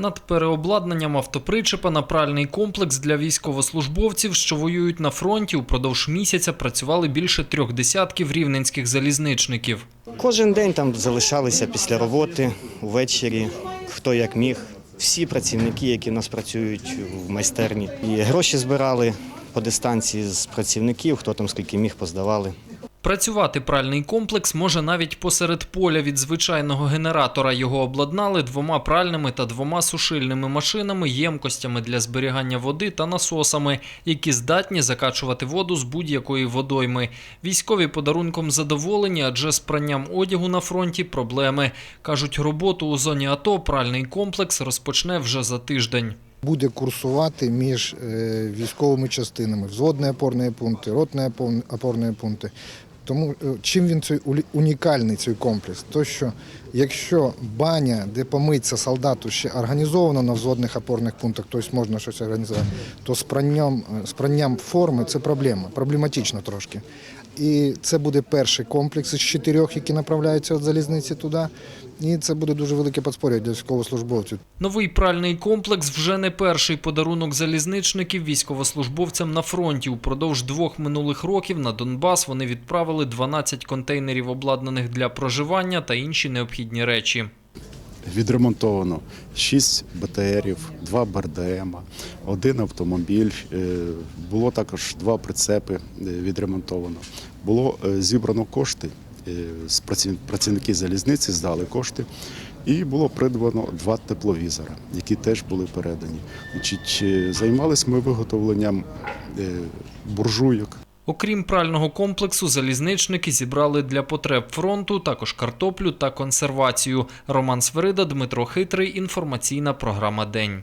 Над переобладнанням автопричепа на пральний комплекс для військовослужбовців, що воюють на фронті, упродовж місяця працювали більше трьох десятків рівненських залізничників. Кожен день там залишалися після роботи, ввечері, хто як міг. Всі працівники, які у нас працюють в майстерні. І гроші збирали по дистанції з працівників, хто там скільки міг, поздавали. Працювати пральний комплекс може навіть посеред поля від звичайного генератора. Його обладнали двома пральними та двома сушильними машинами, ємкостями для зберігання води та насосами, які здатні закачувати воду з будь-якої водойми. Військові подарунком задоволені, адже з пранням одягу на фронті проблеми. Кажуть, роботу у зоні АТО пральний комплекс розпочне вже за тиждень. буде курсувати між е, військовими частинами, взводні опорні пункти, ротні опор- опорні пункти. Тому е, чим він цей унікальний цей комплекс? То що якщо баня, де помиться солдату, ще організовано на взводних опорних пунктах, тобто можна щось організувати, то з пранням, е, з пранням форми це проблема, проблематично трошки. І це буде перший комплекс із чотирьох, які направляються від залізниці туди. І це буде дуже велике подспор'я для військовослужбовців. Новий пральний комплекс вже не перший подарунок залізничників військовослужбовцям на фронті. Упродовж двох минулих років на Донбас вони відправили 12 контейнерів, обладнаних для проживання та інші необхідні речі. Відремонтовано 6 БТРів, 2 БРДМ, один автомобіль. е, Було також два прицепи е, відремонтовано. Було е, зібрано кошти. Е, Працівники залізниці здали кошти. І було придбано два тепловізора, які теж були передані. Значить, Займалися ми виготовленням е, буржуйок, Окрім прального комплексу, залізничники зібрали для потреб фронту також картоплю та консервацію. Роман Сверида, Дмитро Хитрий. Інформаційна програма День.